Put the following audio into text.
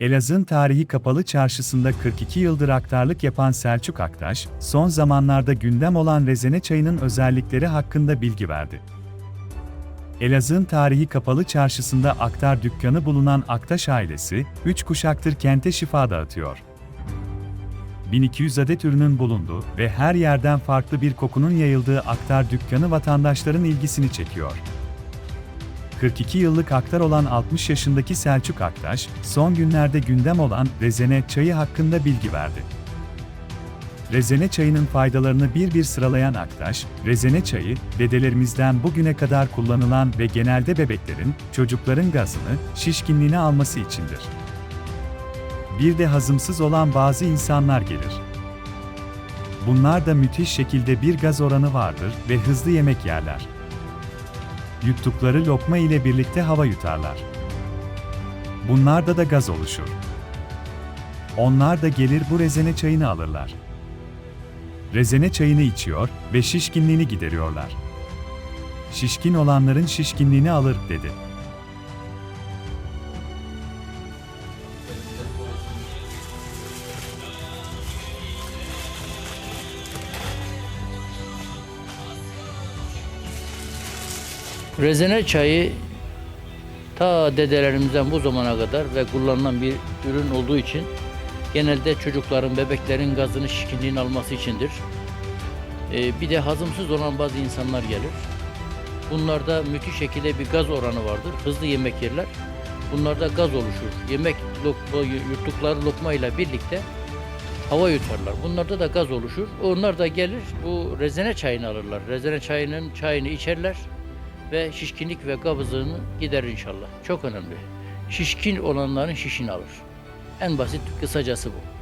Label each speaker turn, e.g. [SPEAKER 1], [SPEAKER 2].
[SPEAKER 1] Elazığ'ın tarihi kapalı çarşısında 42 yıldır aktarlık yapan Selçuk Aktaş, son zamanlarda gündem olan rezene çayının özellikleri hakkında bilgi verdi. Elazığ'ın tarihi kapalı çarşısında aktar dükkanı bulunan Aktaş ailesi, 3 kuşaktır kente şifa dağıtıyor. 1200 adet ürünün bulunduğu ve her yerden farklı bir kokunun yayıldığı aktar dükkanı vatandaşların ilgisini çekiyor. 42 yıllık aktar olan 60 yaşındaki Selçuk Aktaş, son günlerde gündem olan rezene çayı hakkında bilgi verdi. Rezene çayının faydalarını bir bir sıralayan Aktaş, rezene çayı, dedelerimizden bugüne kadar kullanılan ve genelde bebeklerin, çocukların gazını, şişkinliğini alması içindir. Bir de hazımsız olan bazı insanlar gelir. Bunlar da müthiş şekilde bir gaz oranı vardır ve hızlı yemek yerler. Yuttukları lokma ile birlikte hava yutarlar. Bunlarda da gaz oluşur. Onlar da gelir bu rezene çayını alırlar. Rezene çayını içiyor ve şişkinliğini gideriyorlar. Şişkin olanların şişkinliğini alır dedi.
[SPEAKER 2] Rezene çayı ta dedelerimizden bu zamana kadar ve kullanılan bir ürün olduğu için genelde çocukların, bebeklerin gazını, şişkinliğini alması içindir. Ee, bir de hazımsız olan bazı insanlar gelir. Bunlarda müthiş şekilde bir gaz oranı vardır. Hızlı yemek yerler. Bunlarda gaz oluşur. Yemek lokma, yuttukları lokma ile birlikte hava yutarlar. Bunlarda da gaz oluşur. Onlar da gelir bu rezene çayını alırlar. Rezene çayının çayını içerler ve şişkinlik ve kabızlığını giderir inşallah. Çok önemli. Şişkin olanların şişini alır. En basit kısacası bu.